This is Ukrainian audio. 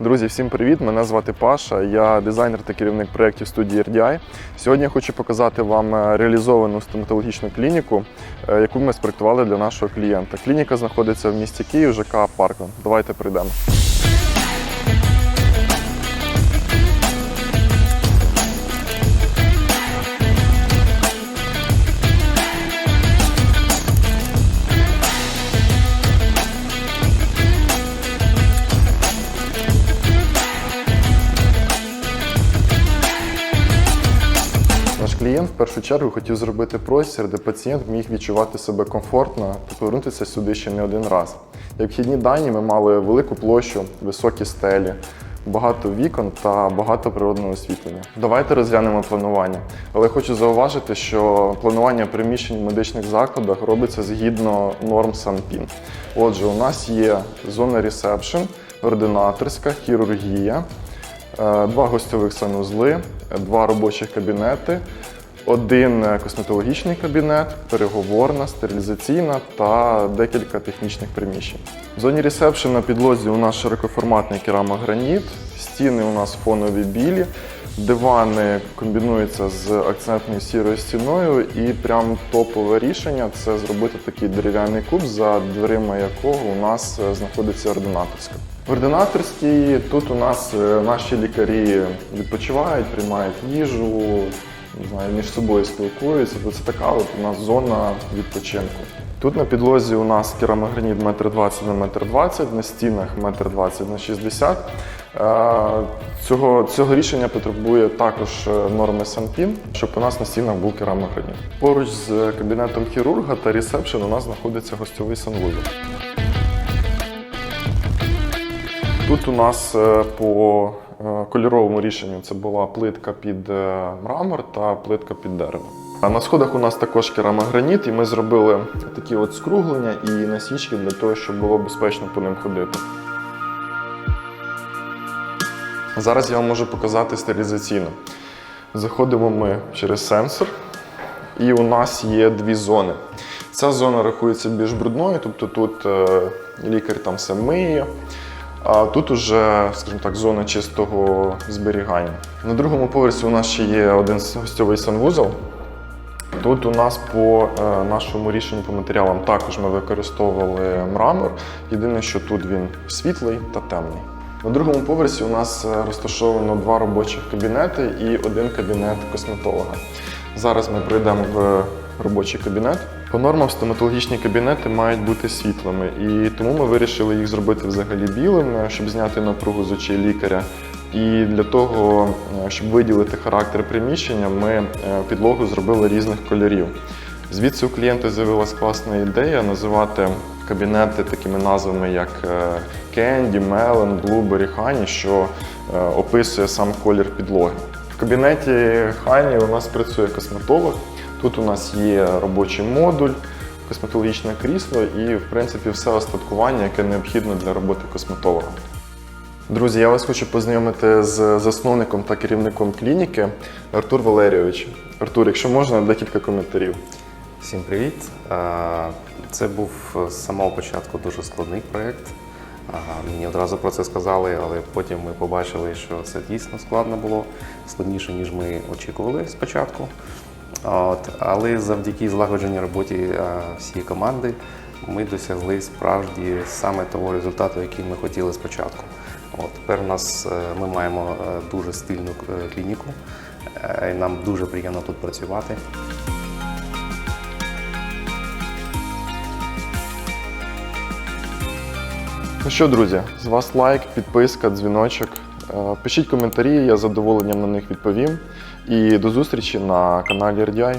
Друзі, всім привіт! Мене звати Паша. Я дизайнер та керівник проєктів студії RDI. Сьогодні я хочу показати вам е, реалізовану стоматологічну клініку, е, яку ми спроектували для нашого клієнта. Клініка знаходиться в місті Київ, ЖК Парком. Давайте прийдемо. Клієнт в першу чергу хотів зробити простір, де пацієнт міг відчувати себе комфортно та повернутися сюди ще не один раз. Як вхідні дані ми мали велику площу, високі стелі, багато вікон та багато природного освітлення. Давайте розглянемо планування. Але хочу зауважити, що планування приміщень в медичних закладах робиться згідно норм СанПін. Отже, у нас є зона ресепшн, ординаторська, хірургія, Е, два гостьових санузли, е, два робочих кабінети, один е, косметологічний кабінет, переговорна, стерилізаційна та декілька технічних приміщень. В зоні ресепшн на підлозі у нас широкоформатний керамограніт, стіни у нас фонові білі, дивани комбінуються з акцентною сірою стіною, і прям топове рішення це зробити такий дерев'яний куб, за дверима якого у нас е, знаходиться ординаторська. В ординаторській тут у нас е, наші лікарі відпочивають, приймають їжу, не знаю, між собою спілкуються. То це така от у нас зона відпочинку. Тут на підлозі у нас керамограніт 1,20 на 1,20 на стінах 1,20 на 60 Е, Цього, цього рішення потребує також е, норми Санпін, щоб у нас на стінах був керамограніт. Поруч з кабінетом хірурга та ресепшн у нас знаходиться гостьовий санвузол. Тут у нас е, по е, кольоровому рішенню це була плитка під е, мрамор та плитка під дерево. А на сходах у нас також керамограніт, і ми зробили такі от скруглення і насічки для того, щоб було безпечно по ним ходити. Зараз я вам можу показати стерилізаційно. Заходимо ми через сенсор, і у нас є дві зони. Ця зона рахується більш брудною, тобто тут е, лікар там все миє. А тут уже, скажімо так, зона чистого зберігання. На другому поверсі у нас ще є один гостьовий санвузол. Тут у нас по е, нашому рішенню по матеріалам також ми використовували мрамор. Єдине, що тут він світлий та темний. На другому поверсі у нас е, розташовано два робочих кабінети і один кабінет косметолога. Зараз ми пройдемо в робочий кабінет. По нормам стоматологічні кабінети мають бути світлими, і тому ми вирішили їх зробити взагалі білими, щоб зняти напругу з очей лікаря. І для того, е, щоб виділити характер приміщення, ми е, підлогу зробили різних кольорів. Звідси у клієнта з'явилась класна ідея називати кабінети такими назвами, як Candy, Melon, Blueberry, Honey, що е, описує сам колір підлоги. В кабінеті Honey у нас працює косметолог. Тут у нас є робочий модуль, косметологічне крісло і, в принципі, все остаткування, яке необхідно для роботи косметолога. Друзі, я вас хочу познайомити з засновником та керівником клініки Артур Валерійович. Артур, якщо можна, декілька коментарів. Всім привіт! Це був з самого початку дуже складний проєкт. Мені одразу про це сказали, але потім ми побачили, що це дійсно складно було, складніше, ніж ми очікували спочатку. От, але завдяки злагодженій роботі е, всієї команди ми досягли справді саме того результату, який ми хотіли спочатку. От, тепер у нас е, ми маємо е, дуже стильну клініку, і нам дуже приємно тут працювати. Ну що, друзі, з вас лайк, підписка, дзвіночок. Е, Пишіть коментарі, я з задоволенням на них відповім. І до зустрічі на каналі RDI.